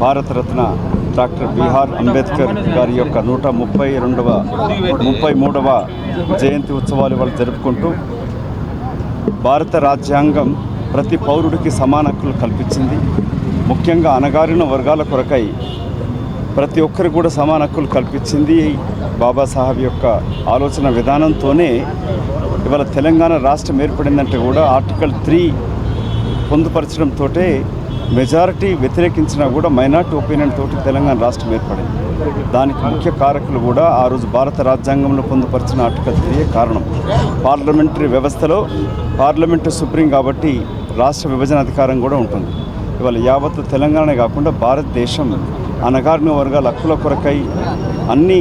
Bharat Ratna doctor Bihar Ambedkar గారి యొక్క నూట ముప్పై రెండవ ముప్పై మూడవ జయంతి ఉత్సవాలు ఇవాళ జరుపుకుంటూ భారత రాజ్యాంగం ప్రతి పౌరుడికి సమాన హక్కులు కల్పించింది. ముఖ్యంగా అణగారిన వర్గాల కొరకై ప్రతి ఒక్కరికి కూడా సమాన హక్కులు కల్పించింది బాబాసాహెబ్ యొక్క ఆలోచన విధానంతోనే ఇవాళ తెలంగాణ రాష్ట్రం ఏర్పడిందంటే కూడా ఆర్టికల్ త్రీ పొందుపరచడంతో మెజారిటీ వ్యతిరేకించినా కూడా మైనార్టీ ఒపీనియన్ తోటి తెలంగాణ రాష్ట్రం ఏర్పడింది. దానికి ముఖ్య కారకులు కూడా ఆ రోజు భారత రాజ్యాంగంలో పొందుపరిచిన ఆర్టికల్ త్రీయే కారణం. పార్లమెంటరీ వ్యవస్థలో పార్లమెంటు సుప్రీం కాబట్టి రాష్ట్ర విభజన అధికారం కూడా ఉంటుంది. ఇవాళ యావత్ తెలంగాణ కాకుండా భారతదేశం అనగారిన వర్గాల హక్కుల కొరకై అన్ని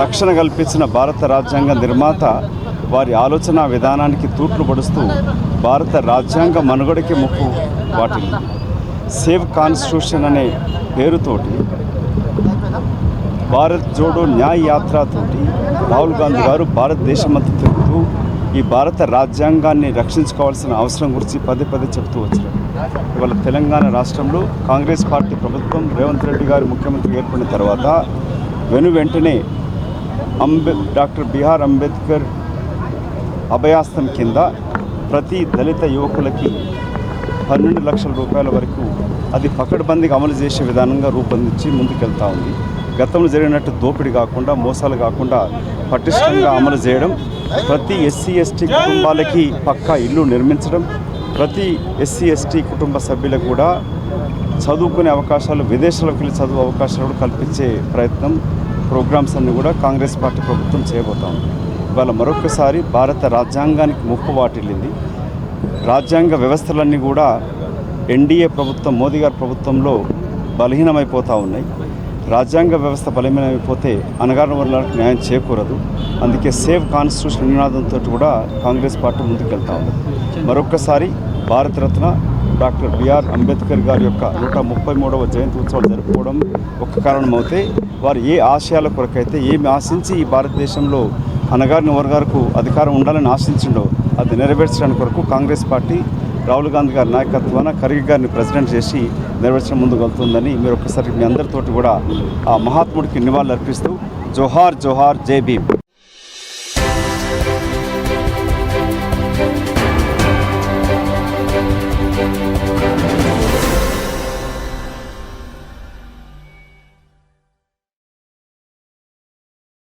రక్షణ కల్పించిన భారత రాజ్యాంగ నిర్మాత వారి ఆలోచన విధానానికి తూట్లు పడుస్తూ భారత రాజ్యాంగ మనుగడకి ముప్పు వాటిల్లింది. సేవ్ కాన్స్టిట్యూషన్ అనే పేరుతోటి భారత్ జోడో న్యాయ యాత్రతోటి రాహుల్ గాంధీ గారు భారతదేశం అంతా తిరుగుతూ ఈ భారత రాజ్యాంగాన్ని రక్షించుకోవాల్సిన అవసరం గురించి పదే పదే చెప్తూ వచ్చారు ఇవాళ తెలంగాణ రాష్ట్రంలో కాంగ్రెస్ పార్టీ ప్రభుత్వం రేవంత్ రెడ్డి గారు ముఖ్యమంత్రి ఏర్పడిన తర్వాత వెను వెంటనే అంబే డాక్టర్ బిహార్ అంబేద్కర్ అభయాస్తం కింద ప్రతి దళిత యువకులకి పన్నెండు లక్షల రూపాయల వరకు అది పకడ్బందీగా అమలు చేసే విధానంగా రూపొందించి ముందుకెళ్తా ఉంది. గతంలో జరిగినట్టు దోపిడీ కాకుండా మోసాలు కాకుండా పటిష్టంగా అమలు చేయడం ప్రతి ఎస్సీ ఎస్టీ కుటుంబాలకి పక్కా ఇల్లు నిర్మించడం ప్రతి ఎస్సీ ఎస్టీ కుటుంబ సభ్యులకు కూడా చదువుకునే అవకాశాలు విదేశాలకు వెళ్ళి చదువు అవకాశాలు కూడా కల్పించే ప్రయత్నం ప్రోగ్రామ్స్ అన్ని కూడా కాంగ్రెస్ పార్టీ ప్రభుత్వం చేయబోతాం ఇవాళ మరొకసారి భారత రాజ్యాంగానికి ముప్పు వాటిల్లింది. రాజ్యాంగ వ్యవస్థలన్నీ కూడా ఎన్డీఏ ప్రభుత్వం మోదీ గారి ప్రభుత్వంలో బలహీనమైపోతూ ఉన్నాయి. రాజ్యాంగ వ్యవస్థ బలహీనమైపోతే అనగారిన వర్గాలకు న్యాయం చేకూరదు. అందుకే సేవ్ కాన్స్టిట్యూషన్ నినాదంతో కూడా కాంగ్రెస్ పార్టీ ముందుకెళ్తా ఉంది. మరొక్కసారి భారతరత్న డాక్టర్ బిఆర్ అంబేద్కర్ గారి యొక్క నూట ముప్పై మూడవ జయంతి ఉత్సవాలు జరుపుకోవడం ఒక కారణమవుతే వారు ఏ ఆశయాల కొరకైతే ఏమి ఆశించి ఈ భారతదేశంలో అనగారిన వర్గాలకు అధికారం ఉండాలని ఆశించిండో అది నెరవేర్చడానికి కొరకు కాంగ్రెస్ పార్టీ రాహుల్ గాంధీ గారి నాయకత్వాన ఖర్గే గారిని ప్రెసిడెంట్ చేసి నెరవేర్చడం ముందుకెళ్తుందని మీరు ఒక్కసారి మీ అందరితోటి కూడా ఆ మహాత్ముడికి నివాళులు అర్పిస్తూ జోహార్ జోహార్ జై భీమ్.